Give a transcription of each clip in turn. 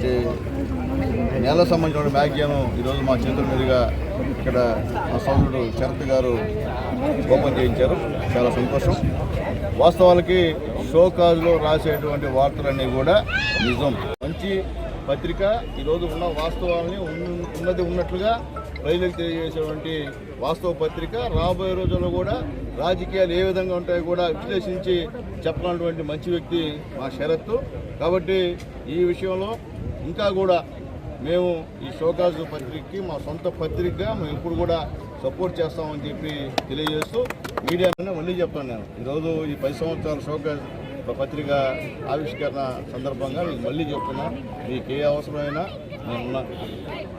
అలాంటి నేల సంబంధించిన మ్యాగజైన్ ఈరోజు మా చేతుల మీదుగా ఇక్కడ మా సోదరుడు శరత్ గారు ఓపెన్ చేయించారు. చాలా సంతోషం. వాస్తవాలకి షోకాజులో రాసేటువంటి వార్తలన్నీ కూడా నిజం. మంచి పత్రిక ఈరోజు ఉన్న వాస్తవాలని ఉన్నది ఉన్నట్లుగా ప్రజలకు తెలియజేసేటువంటి వాస్తవ పత్రిక రాబోయే రోజుల్లో కూడా రాజకీయాలు ఏ విధంగా ఉంటాయో కూడా విశ్లేషించి చెప్పాలన్నటువంటి మంచి వ్యక్తి మా శరత్ కాబట్టి ఈ విషయంలో ఇంకా కూడా మేము ఈ షోకాజ్ పత్రికకి మా సొంత పత్రికగా మేము ఇప్పుడు కూడా సపోర్ట్ చేస్తామని చెప్పి తెలియజేస్తూ మీడియాలోనే మళ్ళీ చెప్తాను నేను. ఈరోజు ఈ పది సంవత్సరాల షోకాజ్ పత్రిక ఆవిష్కరణ సందర్భంగా మీకు మళ్ళీ చెప్తున్నా మీకు ఏ అవసరమైనా నేనున్నా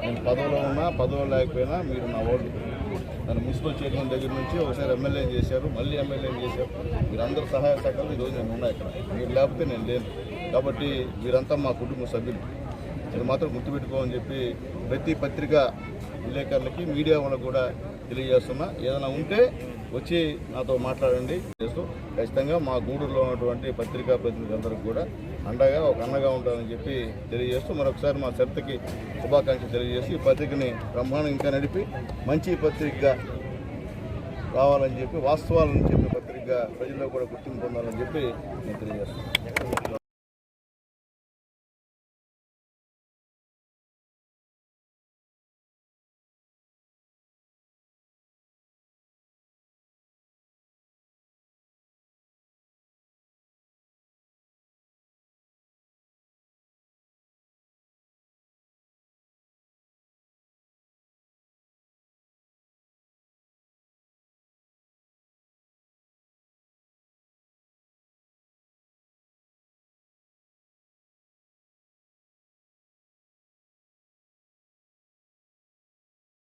నేను పదవిలో ఉన్నా పదవులు లేకపోయినా మీరు నా ఓటు. నన్ను మున్సిపల్ చైర్మన్ దగ్గర నుంచి ఒకసారి ఎమ్మెల్యే చేశారు మళ్ళీ ఎమ్మెల్యే చేశారు. మీరందరూ సహాయ సహకారాలు ఈరోజు నేను ఉన్నా ఇక్కడ. మీరు లేకపోతే నేను లేను. కాబట్టి మీరంతా మా కుటుంబ సభ్యులు. ఇది మాత్రం గుర్తుపెట్టుకోమని చెప్పి ప్రతి పత్రిక విలేకరులకి మీడియా వాళ్ళకు కూడా తెలియజేస్తున్నా. ఏదైనా ఉంటే వచ్చి నాతో మాట్లాడండి. చేస్తూ ఖచ్చితంగా మా గూడూరులో ఉన్నటువంటి పత్రికా ప్రతినిధులందరికీ కూడా అండగా ఒక అండగా ఉంటానని చెప్పి తెలియజేస్తూ మరొకసారి మా శ్రద్ధకి శుభాకాంక్షలు తెలియజేసి ఈ పత్రికని బ్రహ్మాండం ఇంకా నడిపి మంచి పత్రికగా రావాలని చెప్పి వాస్తవాలని చెప్పి పత్రికగా ప్రజల్లో కూడా గుర్తింపు పొందాలని చెప్పి నేను తెలియజేస్తున్నాను.